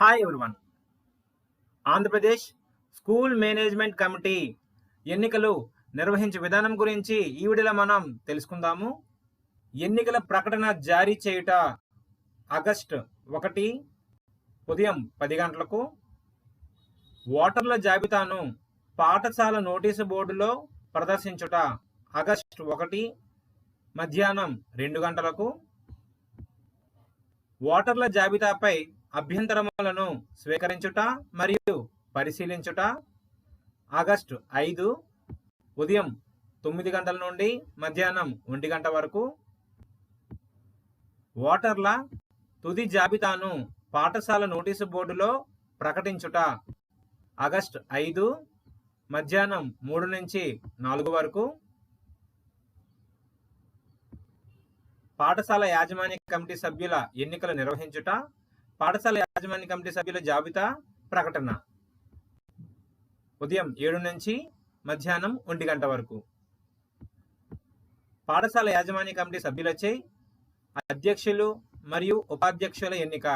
Hi everyone Andhra Pradesh school management committee ఎన్నికలు నిర్వహించే విధానం గురించి ఈ వీడియోలో మనం తెలుసుకుందాము. ఎన్నికల ప్రకటన జారీ చేయుట ఆగస్ట్ ఒకటి ఉదయం పది గంటలకు ఓటర్ల జాబితాను పాఠశాల నోటీసు బోర్డులో ప్రదర్శించుట ఆగస్ట్ ఒకటి మధ్యాహ్నం రెండు గంటలకు ఓటర్ల జాబితాపై అభ్యంతరములను స్వీకరించుట మరియు పరిశీలించుట. ఆగస్టు ఐదు ఉదయం తొమ్మిది గంటల నుండి మధ్యాహ్నం ఒంటి గంట వరకు. ఓటర్ల తుది జాబితాను పాఠశాల నోటీసు బోర్డులో ప్రకటించుట. ఆగస్టు ఐదు మధ్యాహ్నం మూడు నుంచి నాలుగు వరకు. పాఠశాల యాజమాన్య కమిటీ సభ్యుల ఎన్నికలు నిర్వహించుట. పాఠశాల యాజమాన్య కమిటీ సభ్యుల జాబితా ప్రకటన. ఉదయం ఏడు నుంచి మధ్యాహ్నం ఒంటి గంట వరకు. పాఠశాల యాజమాన్య కమిటీ సభ్యులచే అధ్యక్షులు మరియు ఉపాధ్యక్షుల ఎన్నిక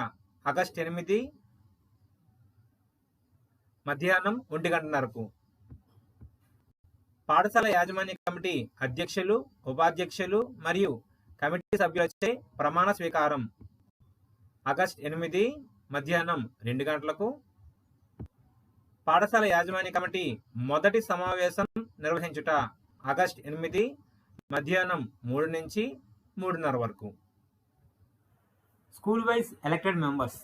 ఆగస్ట్ ఎనిమిది మధ్యాహ్నం ఒంటి గంటన్నరకు. పాఠశాల యాజమాన్య కమిటీ అధ్యక్షులు ఉపాధ్యక్షులు మరియు కమిటీ సభ్యులచే ప్రమాణ స్వీకారం. ఆగస్ట్ ఎనిమిది మధ్యాహ్నం రెండు గంటలకు పాఠశాల యాజమాన్య కమిటీ మొదటి సమావేశం నిర్వహించుట ఆగస్ట్ ఎనిమిది మధ్యాహ్నం మూడు నుంచి మూడున్నర వరకు. స్కూల్ వైజ్ ఎలక్టెడ్ మెంబర్స్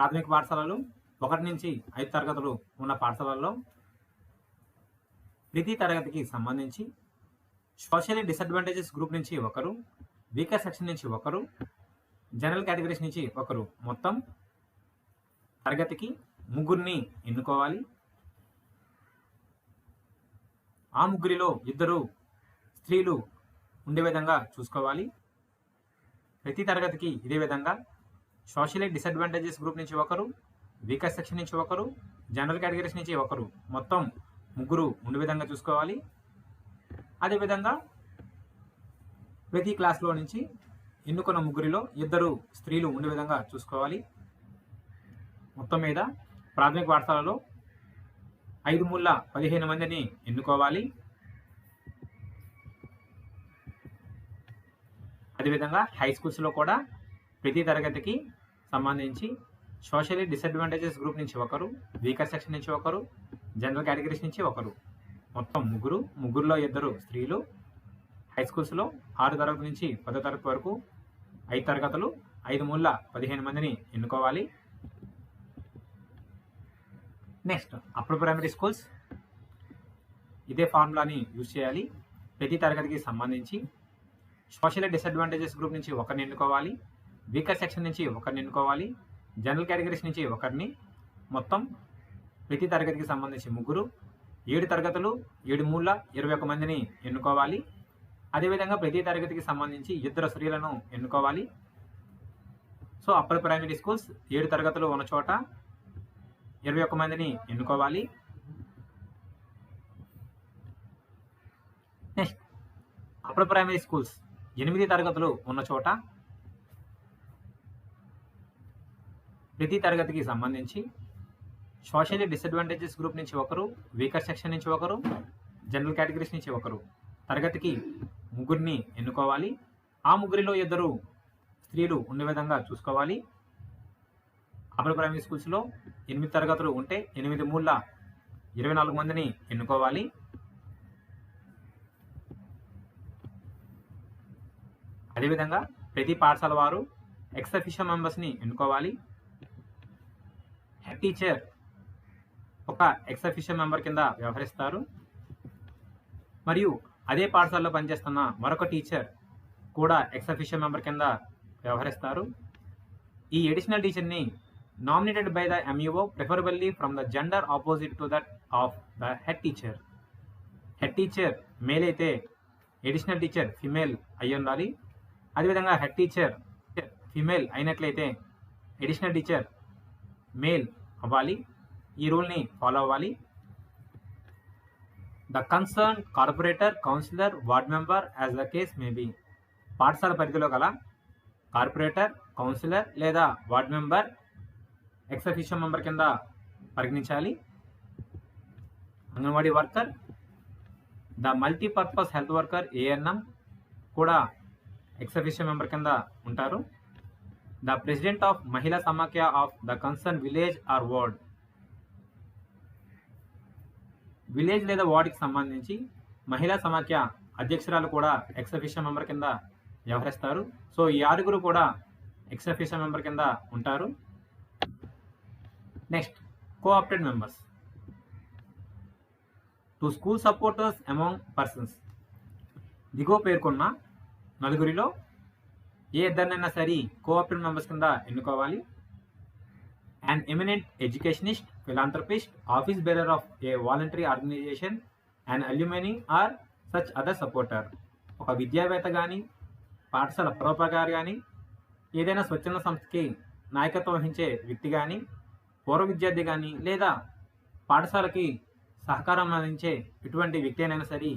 ప్రాథమిక పాఠశాలలు ఒకటి నుంచి ఐదు తరగతులు ఉన్న పాఠశాలల్లో ప్రతి తరగతికి సంబంధించి సోషల్లీ డిసడ్వాంటేజెస్ గ్రూప్ నుంచి ఒకరు వీకర్ సెక్షన్ నుంచి ఒకరు జనరల్ కేటగిరీస్ నుంచి ఒకరు మొత్తం తరగతికి ముగ్గురిని ఎన్నుకోవాలి. ఆ ముగ్గురిలో ఇద్దరు స్త్రీలు ఉండే విధంగా చూసుకోవాలి. ప్రతి తరగతికి ఇదే విధంగా సోషలీ డిసడ్వాంటేజెస్ గ్రూప్ నుంచి ఒకరు వీకర్ సెక్షన్ నుంచి ఒకరు జనరల్ కేటగిరీస్ నుంచి ఒకరు మొత్తం ముగ్గురు ఉండే విధంగా చూసుకోవాలి. అదేవిధంగా ప్రతి క్లాస్లో నుంచి ఎన్నుకున్న ముగ్గురిలో ఇద్దరు స్త్రీలు ఉండే విధంగా చూసుకోవాలి. మొత్తం మీద ప్రాథమిక పాఠశాలలో ఐదు ముళ్ళ పదిహేను మందిని ఎన్నుకోవాలి. అదేవిధంగా హై స్కూల్స్లో కూడా ప్రతి తరగతికి సంబంధించి సోషలీ డిసడ్వాంటేజెస్ గ్రూప్ నుంచి ఒకరు వీకర్ సెక్షన్ నుంచి ఒకరు జనరల్ కేటగిరీస్ నుంచి ఒకరు. మొత్తం ముగ్గురు ముగ్గురులో ఇద్దరు స్త్రీలు హై స్కూల్స్లో ఆరు తరగతి నుంచి పదో తరగతి వరకు ఐదు తరగతులు ఐదు మూల పదిహేను మందిని ఎన్నుకోవాలి. నెక్స్ట్ అప్పర్ ప్రైమరీ స్కూల్స్ ఇదే ఫార్ములాని యూజ్ చేయాలి. ప్రతి తరగతికి సంబంధించి సోషల్ డిసడ్వాంటేజెస్ గ్రూప్ నుంచి ఒకరిని ఎన్నుకోవాలి. వీకర్ సెక్షన్ నుంచి ఒకరిని ఎన్నుకోవాలి. జనరల్ కేటగిరీస్ నుంచి ఒకరిని. మొత్తం ప్రతి తరగతికి సంబంధించి ముగ్గురు ఏడు తరగతులు ఏడు మూల ఇరవై ఒక మందిని ఎన్నుకోవాలి. అదేవిధంగా ప్రతి తరగతికి సంబంధించి ఇద్దరు స్త్రీలను ఎన్నుకోవాలి. సో అప్పర్ ప్రైమరీ స్కూల్స్ ఏడు తరగతులు ఉన్న చోట ఇరవై ఒక్క మందిని ఎన్నుకోవాలి. నెక్స్ట్ అప్పర్ ప్రైమరీ స్కూల్స్ ఎనిమిది తరగతులు ఉన్న చోట ప్రతి తరగతికి సంబంధించి సోషల్లీ డిసడ్వాంటేజెస్ గ్రూప్ నుంచి ఒకరు వీకర్ సెక్షన్ నుంచి ఒకరు జనరల్ కేటగిరీస్ నుంచి ఒకరు తరగతికి ముగ్గురిని ఎన్నుకోవాలి. ఆ ముగ్గురిలో ఇద్దరు స్త్రీలు ఉండే విధంగా చూసుకోవాలి. అప్పర్ ప్రైమరీ స్కూల్స్లో ఎనిమిది తరగతులు ఉంటే ఎనిమిది మూల ఇరవై నాలుగు మందిని ఎన్నుకోవాలి. అదేవిధంగా ప్రతి పాఠశాల వారు ఎక్స్ అఫీషియల్ మెంబర్స్ని ఎన్నుకోవాలి. హెడ్ టీచర్ ఒక ఎక్స్ అఫీషియల్ మెంబర్ కింద వ్యవహరిస్తారు. మరియు అదే పాఠశాలలో పనిచేస్తున్న మరొక టీచర్ కూడా ఎక్స్ అఫీషియల్ మెంబర్ కింద వ్యవహరిస్తారు. ఈ ఎడిషనల్ టీచర్ని nominated by the MEO preferably from the gender opposite to that of the head teacher. Head teacher male అయితే ఎడిషనల్ టీచర్ ఫిమేల్ అయి ఉండాలి. అదేవిధంగా హెడ్ టీచర్ ఫిమేల్ అయినట్లయితే ఎడిషనల్ టీచర్ మేల్ అవ్వాలి. ఈ రూల్ని ఫాలో అవ్వాలి. The concern corporator councillor ward member as the case may పాఠశాల పరిధిలో గల కార్పొరేటర్ కౌన్సిలర్ లేదా ward member ex officio member కింద పరిగణించాలి. Anganwadi worker the multipurpose health worker ANM కూడా ఎక్సఫిషియం మెంబర్ కింద ఉంటారు. The president of Mahila Samakhya of the concern village or ward village లేదా వార్డుకి సంబంధించి మహిళా సమాఖ్య అధ్యక్షురాలు కూడా ఎక్స్ మెంబర్ కింద వ్యవహరిస్తారు. సో ఈ ఆరుగురు కూడా ఎక్స్ మెంబర్ కింద ఉంటారు. Next coopted members to school supporters among persons దిగువ పేర్కొన్న నలుగురిలో ఏ ఇద్దరినైనా సరే కోఆపరేటివ్ మెంబర్స్ కింద ఎన్నుకోవాలి. An eminent educationist, philanthropist, office bearer of a voluntary organization, an alumni or such other supporter. ఒక విద్యావేత్త కానీ పాఠశాల పరోపకారి కానీ ఏదైనా స్వచ్ఛంద సంస్థకి నాయకత్వం వహించే వ్యక్తి కానీ పూర్వ విద్యార్థి కానీ లేదా పాఠశాలకి సహకారం అందించే ఎటువంటి వ్యక్తి అయినా సరే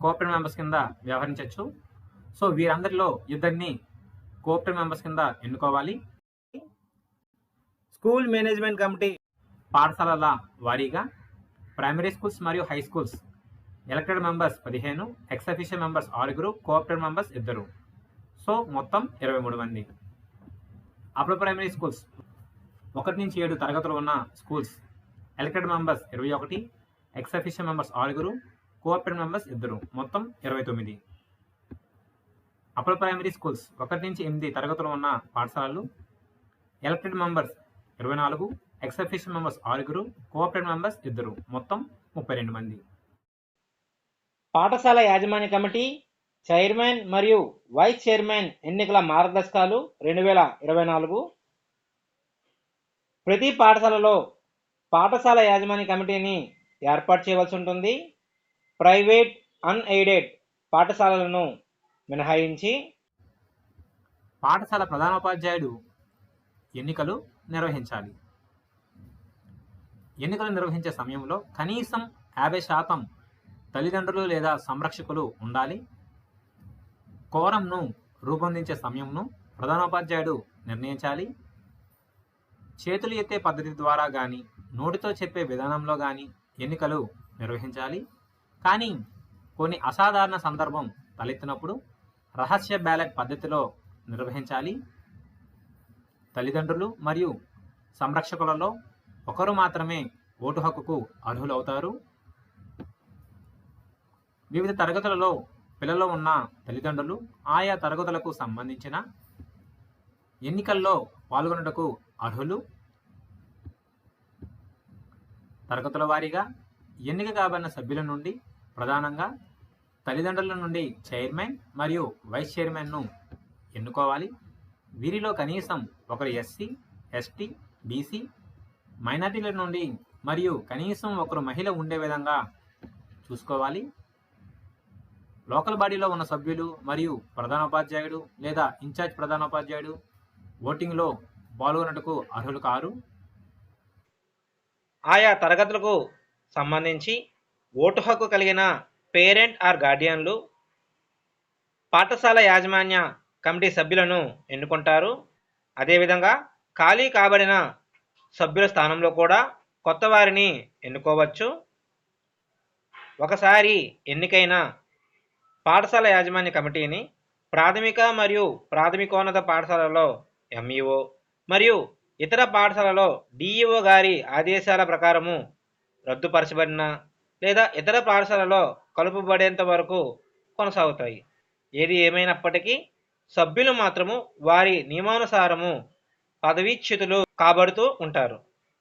కోఆపరేటివ్ మెంబర్స్ కింద వ్యవహరించవచ్చు సో వీరందరిలో ఇద్దరిని కోఆపరేటివ్ మెంబర్స్ కింద ఎన్నుకోవాలి స్కూల్ మేనేజ్మెంట్ కమిటీ పాఠశాలల వారీగా ప్రైమరీ స్కూల్స్ మరియు హై స్కూల్స్ ఎలక్టెడ్ మెంబర్స్ పదిహేను ఎక్స్ అఫీషియల్ మెంబర్స్ ఆరుగురు కోఆపరేటివ్ మెంబర్స్ ఇద్దరు. సో మొత్తం ఇరవై మూడు మంది. అప్పుడు ప్రైమరీ స్కూల్స్ ఒకటి నుంచి ఏడు తరగతులు ఉన్న స్కూల్స్ ఎలక్టెడ్ మెంబర్స్ ఇరవై ఒకటి ఎక్స్ అఫీషియల్ మెంబర్స్ ఆరుగురు కోఆపరేటివ్ మెంబర్స్ ఇద్దరు. మొత్తం ఇరవై తొమ్మిది. అప్పుడు ప్రైమరీ స్కూల్స్ ఒకటి నుంచి ఎనిమిది తరగతులు ఉన్న పాఠశాలలు ఎలక్టెడ్ మెంబర్స్ ఇరవై నాలుగు ఎక్స్ అఫీషియల్ మెంబర్స్ ఆరుగురు కోఆపరేటివ్ మెంబర్స్ ఇద్దరు. మొత్తం ముప్పై రెండు మంది. పాఠశాల యాజమాన్య కమిటీ చైర్మన్ మరియు వైస్ చైర్మన్ ఎన్నికల మార్గదర్శకాలు రెండు వేల ఇరవై నాలుగు. ప్రతి పాఠశాలలో పాఠశాల యాజమాన్య కమిటీని ఏర్పాటు చేయవలసి ఉంటుంది. ప్రైవేట్ అన్ఎయిడెడ్ పాఠశాలలను మినహాయించి పాఠశాల ప్రధానోపాధ్యాయుడు ఎన్నికలు నిర్వహించాలి. ఎన్నికలు నిర్వహించే సమయంలో కనీసం యాభై శాతం తల్లిదండ్రులు లేదా సంరక్షకులు ఉండాలి. కోరంను రూపొందించే సమయంను ప్రధానోపాధ్యాయుడు నిర్ణయించాలి. చేతులు ఎత్తే పద్ధతి ద్వారా కానీ నోటితో చెప్పే విధానంలో కానీ ఎన్నికలు నిర్వహించాలి. కానీ కొన్ని అసాధారణ సందర్భం తలెత్తినప్పుడు రహస్య బ్యాలెట్ పద్ధతిలో నిర్వహించాలి. తల్లిదండ్రులు మరియు సంరక్షకులలో ఒకరు మాత్రమే ఓటు హక్కుకు అర్హులవుతారు. వివిధ తరగతులలో పిల్లలు ఉన్న తల్లిదండ్రులు ఆయా తరగతులకు సంబంధించిన ఎన్నికల్లో పాల్గొనుటకు అర్హులు. తరగతుల వారీగా ఎన్నిక కాబడిన సభ్యుల నుండి ప్రధానంగా తల్లిదండ్రుల నుండి చైర్మన్ మరియు వైస్ చైర్మన్ను ఎన్నుకోవాలి. వీరిలో కనీసం ఒకరు ఎస్సీ ఎస్టీ బీసీ మైనార్టీల నుండి మరియు కనీసం ఒకరు మహిళ ఉండే విధంగా చూసుకోవాలి. లోకల్ బాడీలో ఉన్న సభ్యులు మరియు ప్రధానోపాధ్యాయుడు లేదా ఇన్ఛార్జ్ ప్రధానోపాధ్యాయుడు ఓటింగ్లో పాల్గొనటకు అర్హులు కారు. ఆయా తరగతులకు సంబంధించి ఓటు హక్కు కలిగిన పేరెంట్ ఆర్ గార్డియన్లు పాఠశాల యాజమాన్య కమిటీ సభ్యులను ఎన్నుకుంటారు. అదేవిధంగా ఖాళీ కాబడిన సభ్యుల స్థానంలో కూడా కొత్త వారిని ఎన్నుకోవచ్చు. ఒకసారి ఎన్నికైన పాఠశాల యాజమాన్య కమిటీని ప్రాథమిక మరియు ప్రాథమికోన్నత పాఠశాలలో ఎంఈఓ మరియు ఇతర పాఠశాలలో డిఈఓ గారి ఆదేశాల ప్రకారము రద్దుపరచబడిన లేదా ఇతర పాఠశాలలో కలుపబడేంత వరకు కొనసాగుతాయి. ఏది ఏమైనప్పటికీ సభ్యులు మాత్రము వారి నియమానుసారము పదవీచ్యుతులు కాబడుతూ ఉంటారు.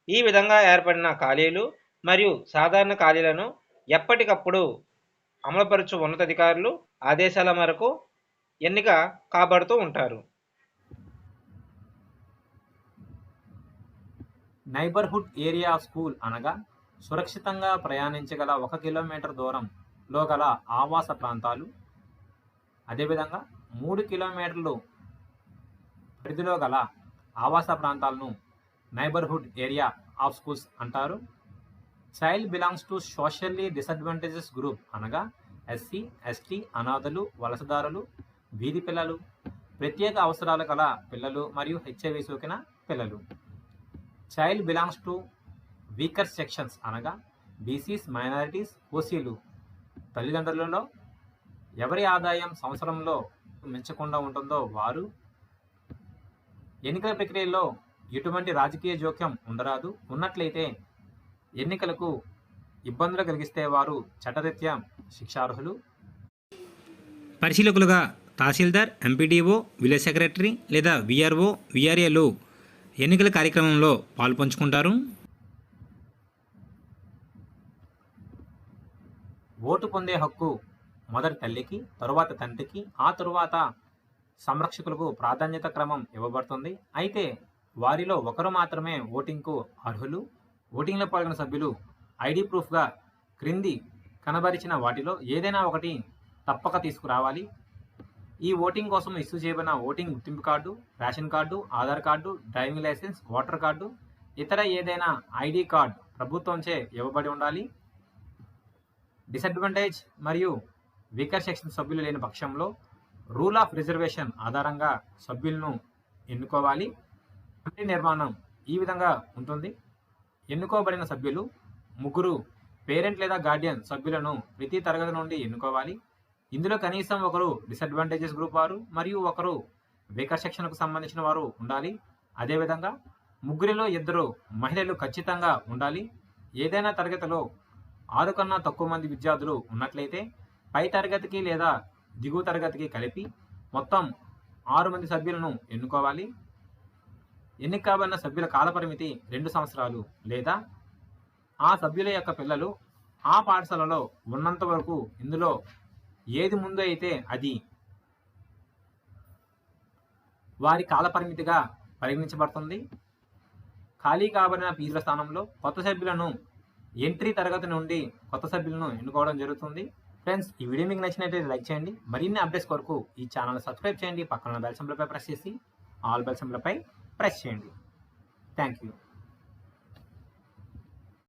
ఈ విధంగా ఏర్పడిన ఖాళీలు మరియు సాధారణ ఖాళీలను ఎప్పటికప్పుడు అమలుపరచు ఉన్నతాధికారులు ఆదేశాల మేరకు ఎన్నిక కాబడుతూ ఉంటారు. నైబర్హుడ్ ఏరియా స్కూల్ అనగా సురక్షితంగా ప్రయాణించగల ఒక కిలోమీటర్ దూరంలో గల ఆవాస ప్రాంతాలు. అదేవిధంగా మూడు కిలోమీటర్లు పరిధిలో గల ఆవాస ప్రాంతాలను నైబర్హుడ్ ఏరియా ఆఫ్ స్కూల్స్ అంటారు. Child belongs to socially disadvantages group అనగా ఎస్సీ ఎస్టీ అనాథలు వలసదారులు వీధి పిల్లలు ప్రత్యేక అవసరాలు గల పిల్లలు మరియు హెచ్ఐవి సోకిన పిల్లలు. Child belongs to weaker sections అనగా బీసీస్ మైనారిటీస్ ఓసీలు తల్లిదండ్రులలో ఎవరి ఆదాయం సంవత్సరంలో మించకుండా ఉంటుందో వారు ఎన్నికల ప్రక్రియలో ఎటువంటి రాజకీయ జోక్యం ఉండరాదు. ఉన్నట్లయితే ఎన్నికలకు ఇబ్బందులు కలిగిస్తే వారు చట్టరీత్యా శిక్షార్హులు. పరిశీలకులుగా తహసీల్దార్ ఎంపీడీఓ విలేజ్ సెక్రటరీ లేదా విఆర్ఓ విఆర్ఏలు ఎన్నికల కార్యక్రమంలో పాల్పంచుకుంటారు. ఓటు పొందే హక్కు మొదటి తల్లికి తరువాత తండ్రికి ఆ తరువాత సంరక్షకులకు ప్రాధాన్యత క్రమం ఇవ్వబడుతుంది. అయితే వారిలో ఒకరు మాత్రమే ఓటింగ్కు అర్హులు. ఓటింగ్లో పాల్గొన్న సభ్యులు ఐడి ప్రూఫ్గా క్రింది కనబరిచిన వాటిలో ఏదైనా ఒకటి తప్పక తీసుకురావాలి. ఈ ఓటింగ్ కోసం ఇష్యూ చేయబడిన ఓటింగ్ గుర్తింపు card ration card Aadhaar card driving licence voter card ఇతర ఏదైనా ఐడి కార్డ్ ప్రభుత్వంచే ఇవ్వబడి ఉండాలి. డిసడ్వాంటేజ్ మరియు వీకర్ సెక్షన్ సభ్యులు లేని పక్షంలో రూల్ ఆఫ్ రిజర్వేషన్ ఆధారంగా సభ్యులను ఎన్నుకోవాలి. కమిటీ నిర్మాణం ఈ విధంగా ఉంటుంది. ఎన్నుకోబడిన సభ్యులు ముగ్గురు పేరెంట్ లేదా గార్డియన్ సభ్యులను ప్రతి తరగతి నుండి ఎన్నుకోవాలి. ఇందులో కనీసం ఒకరు డిసడ్వాంటేజెస్ గ్రూప్ వారు మరియు ఒకరు వీకర్ సెక్షన్కు సంబంధించిన వారు ఉండాలి. అదేవిధంగా ముగ్గురిలో ఇద్దరు మహిళలు ఖచ్చితంగా ఉండాలి. ఏదైనా తరగతిలో ఆరు కన్నా తక్కువ మంది విద్యార్థులు ఉన్నట్లయితే పై తరగతికి లేదా దిగువ తరగతికి కలిపి మొత్తం ఆరు మంది సభ్యులను ఎన్నుకోవాలి. ఎన్నిక కాబడిన సభ్యుల కాలపరిమితి రెండు సంవత్సరాలు లేదా ఆ సభ్యుల యొక్క పిల్లలు ఆ పాఠశాలలో ఉన్నంత వరకు ఇందులో ఏది ముందు అయితే అది వారి కాలపరిమితిగా పరిగణించబడుతుంది. ఖాళీ కాబడిన పీజుల స్థానంలో కొత్త సభ్యులను ఎంట్రీ తరగతి నుండి కొత్త సభ్యులను ఎన్నుకోవడం జరుగుతుంది. ఫ్రెండ్స్ ఈ వీడియో మీకు నచ్చినట్లయితే లైక్ చేయండి. మరిన్ని అప్డేట్స్ కొరకు ఈ ఛానల్ సబ్స్క్రైబ్ చేయండి. పక్కన బెల్ సింబల్పై ప్రెస్ చేసి ఆల్ బెల్ సింబల్పై ప్రెస్ చేయండి. Thank you.